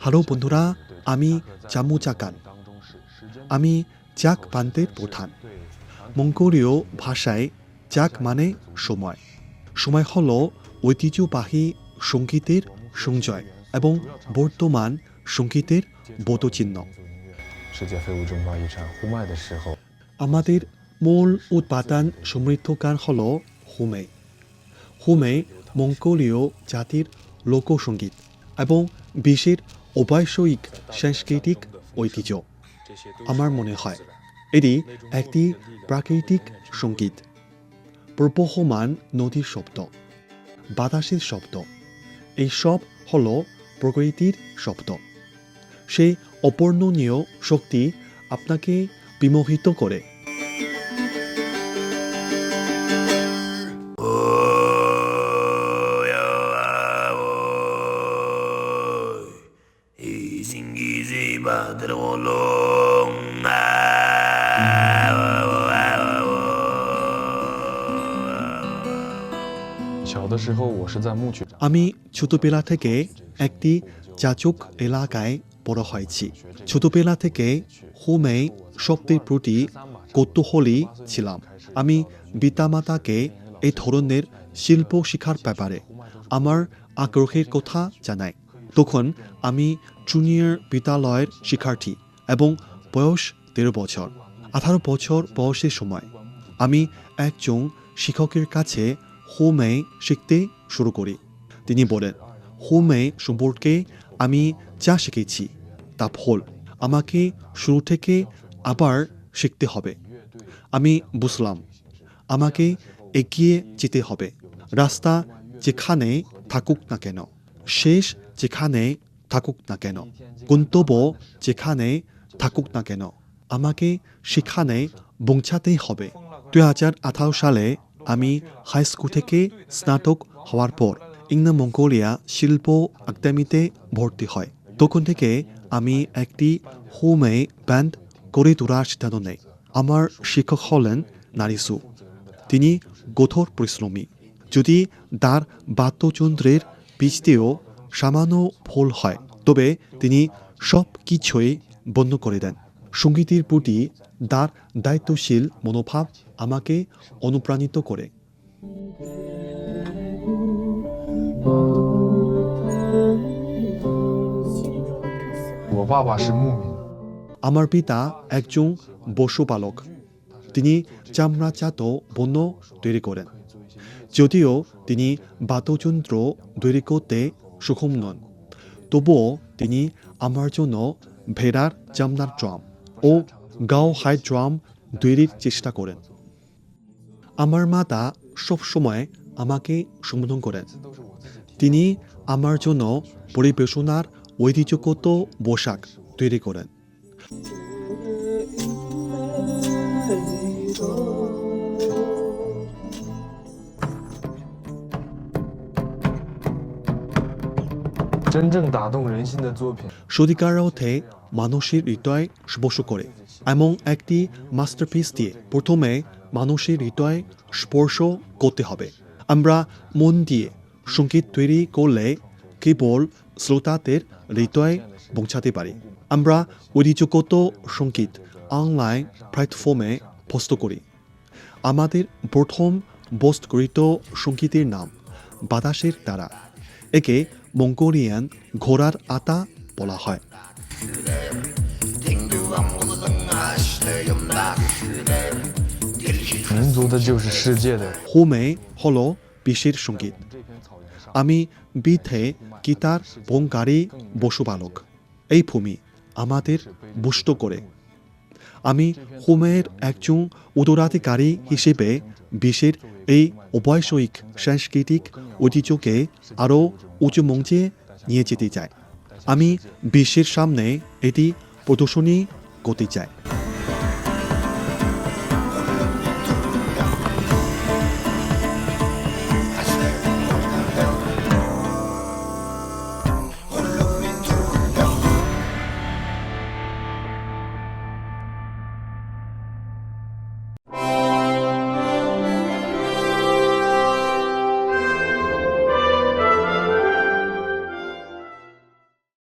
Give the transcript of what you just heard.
Hello বন্ধুরা আমি জামু চাকান আমি চাক প্রান্তের প্রধান। মঙ্গোলীয় ভাষায় চাক মানে সময়। সময় হল ঐতিহ্যবাহী সঙ্গীতের সংজয় এবং বর্তমান সঙ্গীতের বোধচিহ্ন। আমাদের মূল উৎপাদন সমৃদ্ধ গান হল হুমে। হুমে মঙ্গোলীয় জাতির লোকসঙ্গীত এবং বিশ্বের অবৈষয়িক সাংস্কৃতিক ঐতিহ্য। আমার মনে হয় এটি একটি প্রাকৃতিক সংগীত। প্রবহমান নদীর শব্দ, বাতাসের শব্দ, এই সব হল প্রকৃতির শব্দ। সেই অপর্ণনীয় শক্তি আপনাকে বিমোহিত করে। আমি ছোটবেলা থেকে একটি চাচক এলাকায় বড় হয়েছি। ছোটবেলা থেকে হোমে শব্দের প্রতি কৌতূহলী ছিলাম। আমি পিতামাতাকে এই ধরনের শিল্প শিখার ব্যাপারে আমার আগ্রহের কথা জানাই। তখন আমি জুনিয়র বিদ্যালয়ের শিক্ষার্থী এবং বয়স তেরো বছর। আঠারো বছর বয়সের সময় আমি একজন শিক্ষকের কাছে হোমে শিখতে শুরু করি। তিনি বলেন, হোমে সম্পর্কে আমি যা শিখেছি, তা ভুল। আমাকে শুরু থেকে আবার শিখতে হবে। আমি বুঝলাম, আমাকে এগিয়ে যেতে হবে। রাস্তা যেখানে থাকুক না কেন। শেষ যেখানে থাকুক না কেন, গন্তব্য যেখানে থাকুক না কেন, আমাকে সেখানে পৌঁছাতেই হবে। দুই হাজার আঠারো সালে আমি হাই স্কুল থেকে স্নাতক হওয়ার পর ইংনা মঙ্গোলিয়া শিল্প একাডেমিতে ভর্তি হয়। তখন থেকে আমি একটি হোমে ব্যান্ড গড়ে তোলার সিদ্ধান্ত নেই। আমার শিক্ষক হলেন নারিসু তিনি কঠোর পরিশ্রমী। যদি তার বাদ্যযন্ত্রের বীজটিও সামান্য ফল হয়, তবে তিনি সব কিছুই বন্ধ করে দেন। সঙ্গীতের প্রতি তার দায়িত্বশীল মনোভাব আমাকে অনুপ্রাণিত করে। আমার পিতা একজন বসুপালক। তিনি চামড়া চাত বন্য তৈরি করেন। যদিও তিনি বাদ্যযন্ত্র তৈরি করতে সক্ষম নন তবুও তিনি আমার জন্য ভেড়ার চামড়ার ড্রাম ও গাও হাই ড্রাম তৈরির চেষ্টা করেন। আমার মাতা সবসময় আমাকে সম্বোধন করেন। তিনি আমার জন্য পরিবেশনার ঐতিহ্যগত পোশাক তৈরি করেন। 真正打动人心的作品。 সত্যিকার অর্থে মানুষের হৃদয় স্পর্শ করে এমন একটি মাস্টারপিস দিয়ে প্রথমে মানুষের হৃদয় স্পর্শ করতে হবে আমরা মন দিয়ে সঙ্গীত তৈরি করলে কেবল শ্রোতাদের হৃদয় পৌঁছাতে পারি আমরা ঐতিহ্যগত সঙ্গীত অনলাইন প্ল্যাটফর্মে পোস্ট করি আমাদের প্রথম বস্তুকৃত সঙ্গীতের নাম বাতাসের তারা একে মঙ্গোলিয়ান ঘোড়ার আতা বলা হয়। হোমে হল বিশ্বের সংগীত। আমি বিথে গীতার বঙ্গারি বসুপালক এই ভূমি আমাদের বুষ্ট করে। আমি হোমের একজন উত্তরাধিকারী হিসেবে বিশ্বের এই অবৈষয়িক সাংস্কৃতিক ঐতিহ্যকে আরও উঁচু মঞ্চে নিয়ে যেতে চাই। আমি বিশ্বের সামনে এটি প্রদর্শনী করতে চাই।